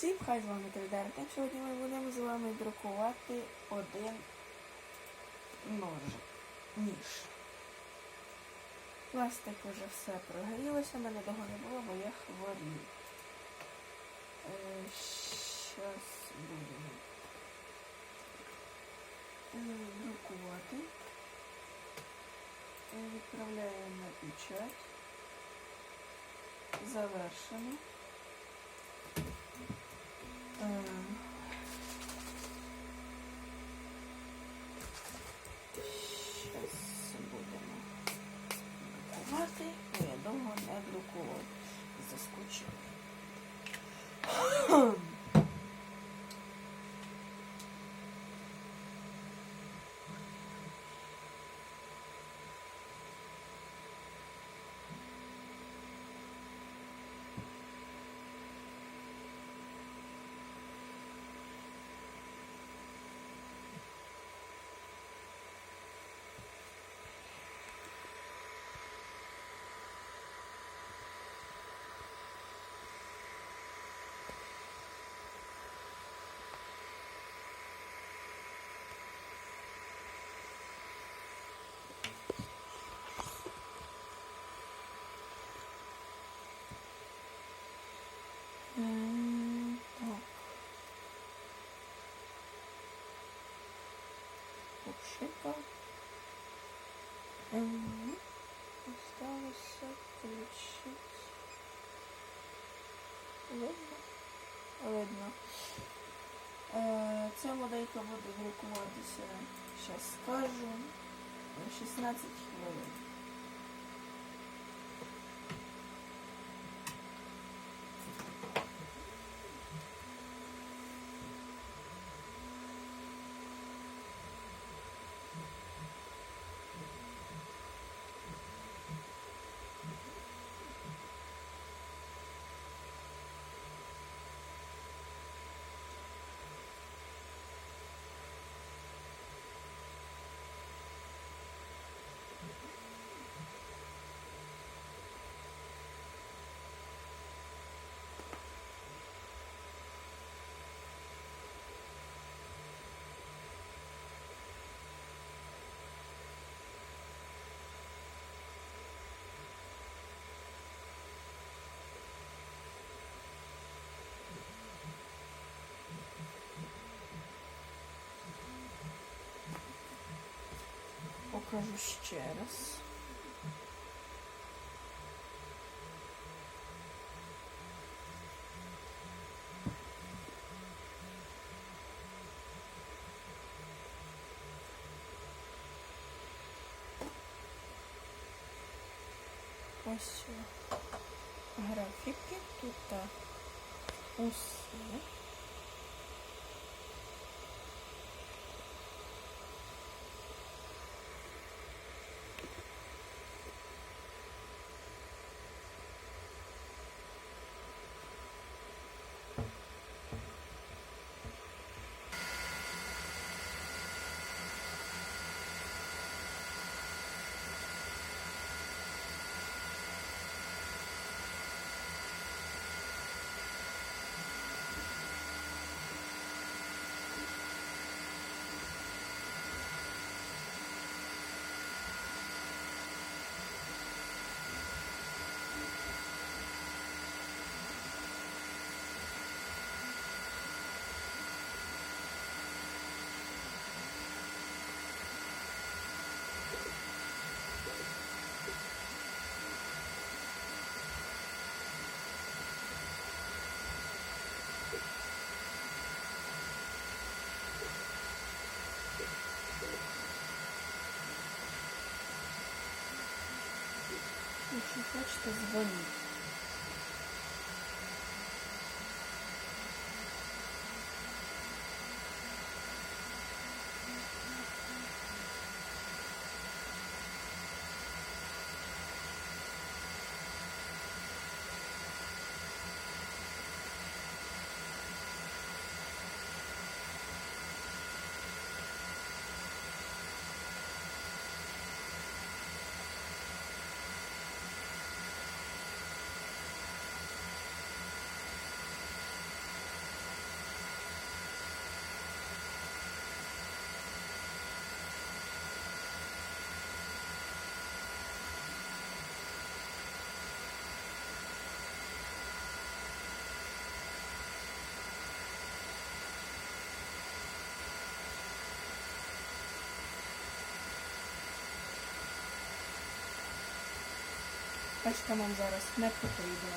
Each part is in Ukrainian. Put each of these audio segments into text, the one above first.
Всім хай з вами Тридертик. Сьогодні ми будемо з вами друкувати один нож. Ніж. Пластик уже все прогорілося, мене того не було, бо я хворів. Зараз будемо е, друкувати. Е, Відправляємо на печать. Завершено. 嗯。Видно. Е, Ця водейка буде друкуватися, зараз скажу, 16 хвилин. Покажу ще раз. Ось графіки тут так, усе. Якщо хочете, Качка нам зараз не потрібна.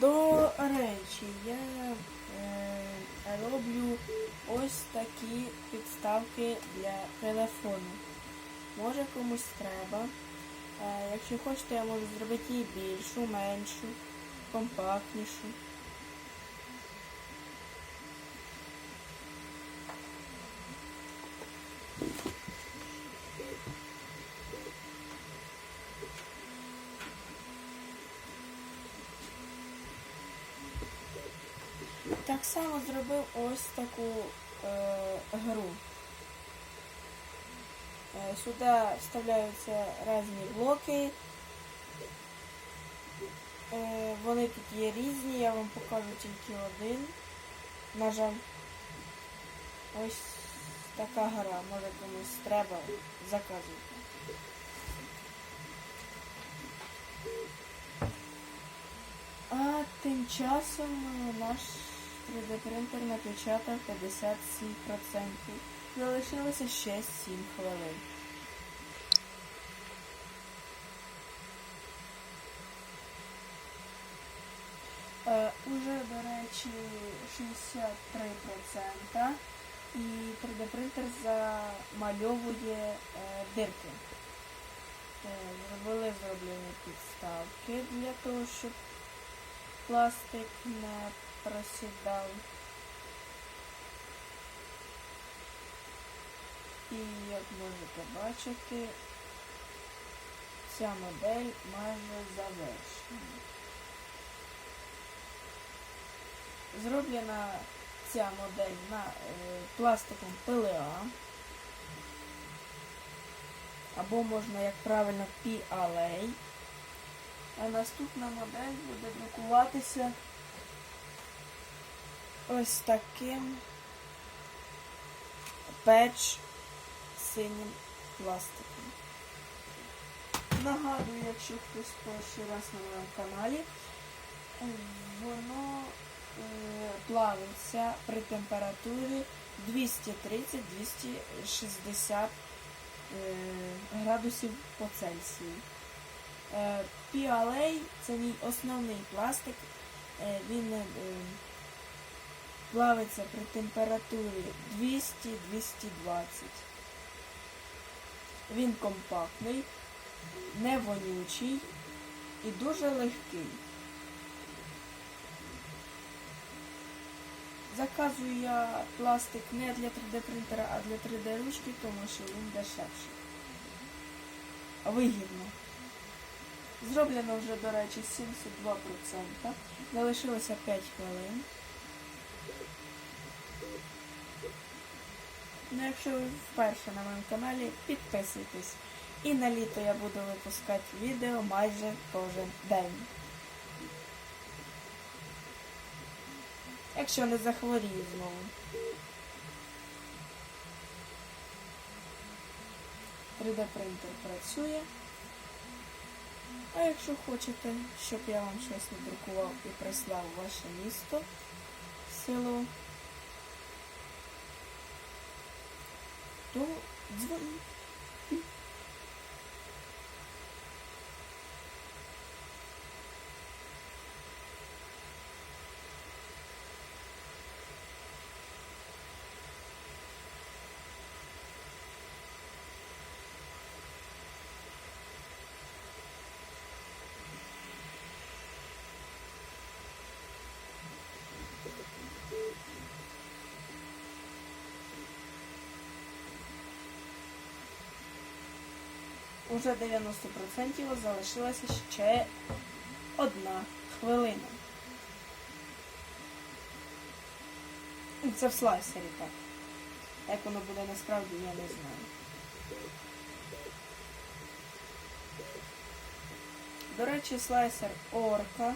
До речі, я е, роблю ось такі підставки для телефону. Може комусь треба. Е, якщо хочете, я можу зробити її більшу, меншу, компактнішу. Так само зробив ось таку е, гру. Е, сюди вставляються різні блоки. Е, вони тут є різні, я вам покажу тільки один. На жаль, ось така гра, може комусь треба, заказуйте. А тим часом наш 3D принтер напечатав 57%. Залишилося ще 7 хвилин. Е, уже, до речі, 63% і 3D принтер замальовує е, дирки. Е, зробили зроблені підставки для того, щоб пластик не просідав. І як можете бачити, ця модель майже завершена. Зроблена ця модель на е, пластиком PLA. Або можна, як правильно, PLA. А наступна модель буде друкуватися ось таким печ синім пластиком. Нагадую, якщо хтось перший раз на моєму каналі, е, воно е, плавиться при температурі 230-260 е, градусів по Цельсію. PLA це мій основний пластик. Він плавиться при температурі 200-220. Він компактний, не вонючий і дуже легкий. Заказую я пластик не для 3D принтера, а для 3D ручки, тому що він дешевший. Вигідно. Зроблено вже, до речі, 72%. Залишилося 5 хвилин. Ну, якщо ви вперше на моєму каналі, підписуйтесь. І на літо я буду випускати відео майже кожен день. Якщо не захворію знову. 3D принтер працює. А якщо хочете, щоб я вам щось надрукував і прислав ваше місто, село, то дзвоніть. Уже 90% залишилася ще одна хвилина. Це в слайсері так. Як воно буде насправді, я не знаю. До речі, слайсер орка.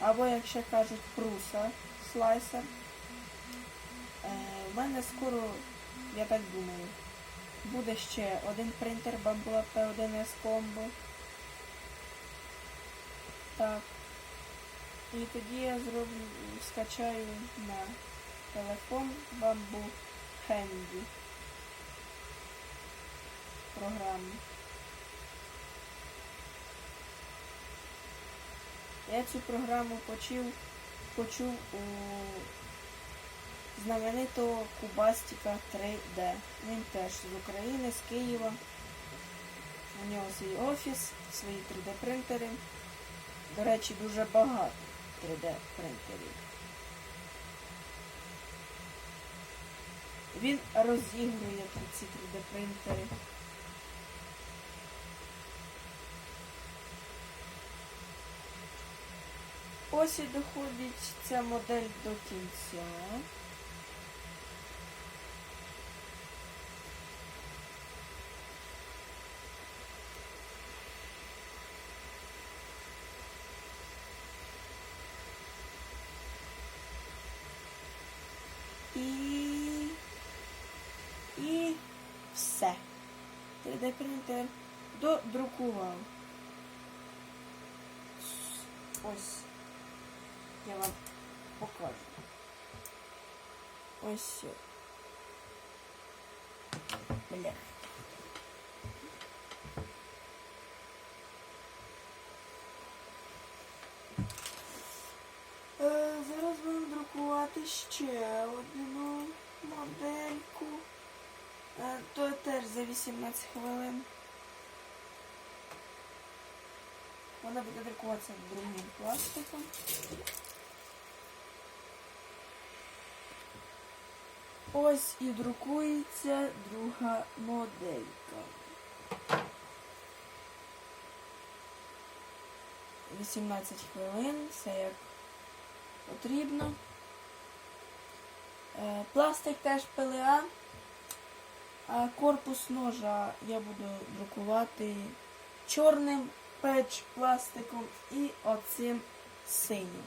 Або, як ще кажуть, пруса слайсер. Е, в мене скоро, я так думаю, буде ще один принтер Bambula P1S Combo. Так. І тоді я зроблю, скачаю на телефон Bamboo Handy програму. Я цю програму почув, почув у знаменитого Кубастика 3D. Він теж з України, з Києва. У нього свій офіс, свої 3D принтери. До речі, дуже багато 3D принтерів. Він розігрує ці 3D принтери. Ось і доходить ця модель до кінця. І все. 3D принтер додрукував. Ось. Я вам покажу. Ось. Бля. Е, Зараз будемо друкувати ще одну модельку. Е, То теж за 18 хвилин. Вона буде друкуватися другим пластиком. Ось і друкується друга моделька. 18 хвилин, все як потрібно. Е, Пластик теж ПЛА, а корпус ножа я буду друкувати чорним печ пластиком і оцим синім.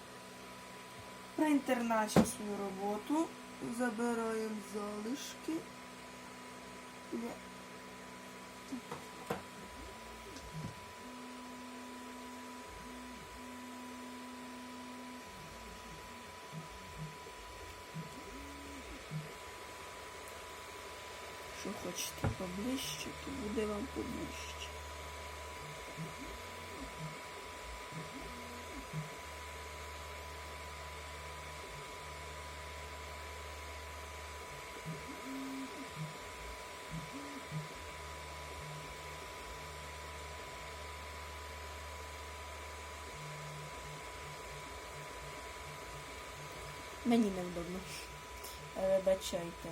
Принтер начав свою роботу. Забираємо залишки. Я- Що хочете поближче, то буде вам поближче. Мені невдобно. Е, Вибачайте.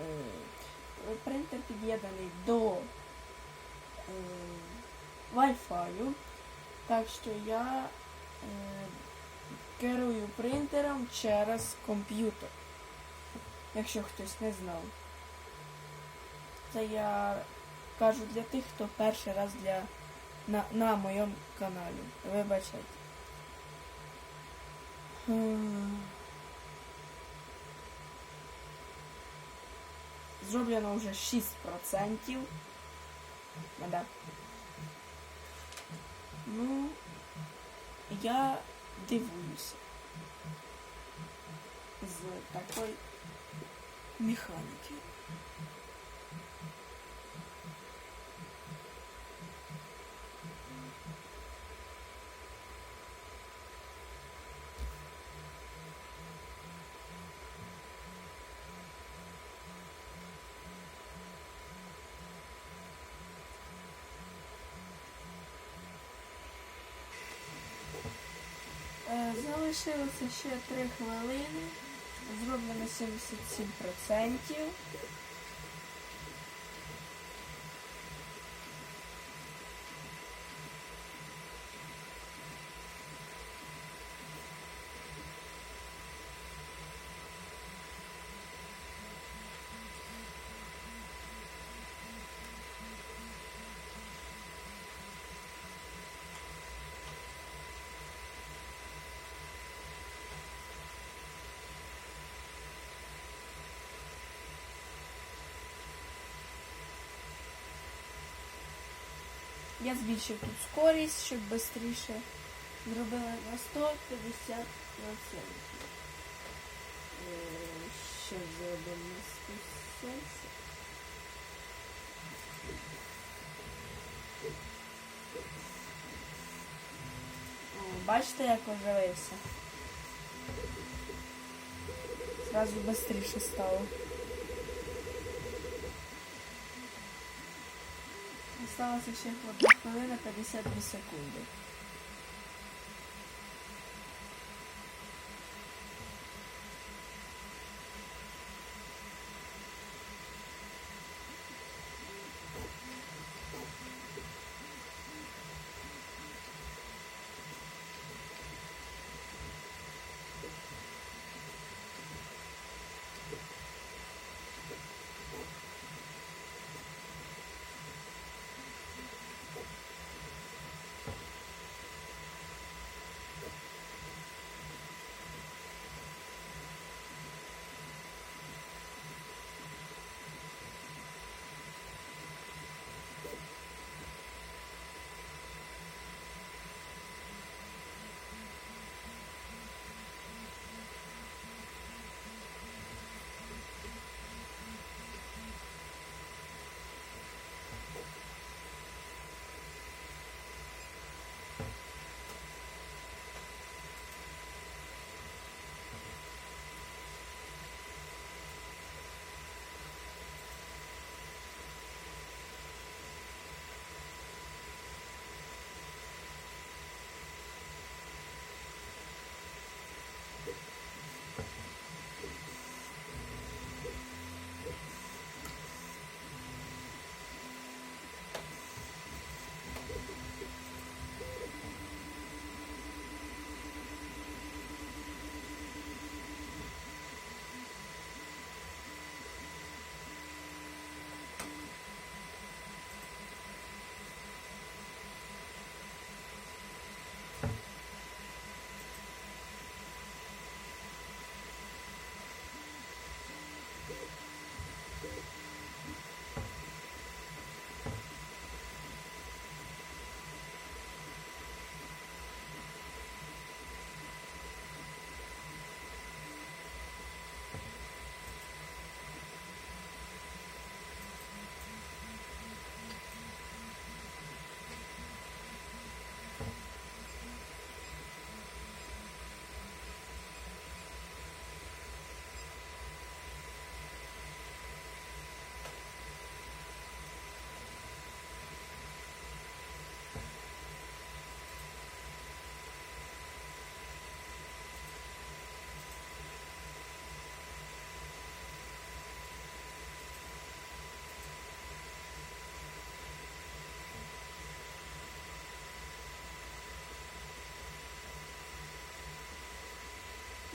Е, Принтер під'єднаний до е, Wi-Fi. Так що я е, керую принтером через комп'ютер. Якщо хтось не знав. Це я кажу для тих, хто перший раз для, на, на моєму каналі. Вибачайте. Зроблено вже 6%. Да. Ну, я дивуюся з такої механіки. Залишилося ще 3 хвилини. Зроблено 77%. Я збільшив тут скорість, щоб швидше зробила на 150 на 70. Е, Що зробимо на 170? Бачите, як оживився? Зразу швидше стало. Осталося ще 1 хвилина 52 секунди.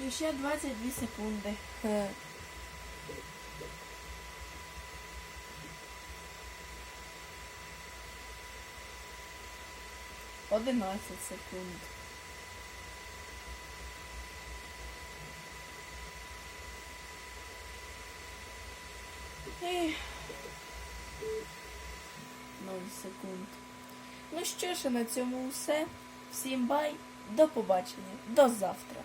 І ще 22 секунди. Одинадцять секунд. Ноль секунд. Ну що ж, на цьому все. Всім бай, до побачення, до завтра.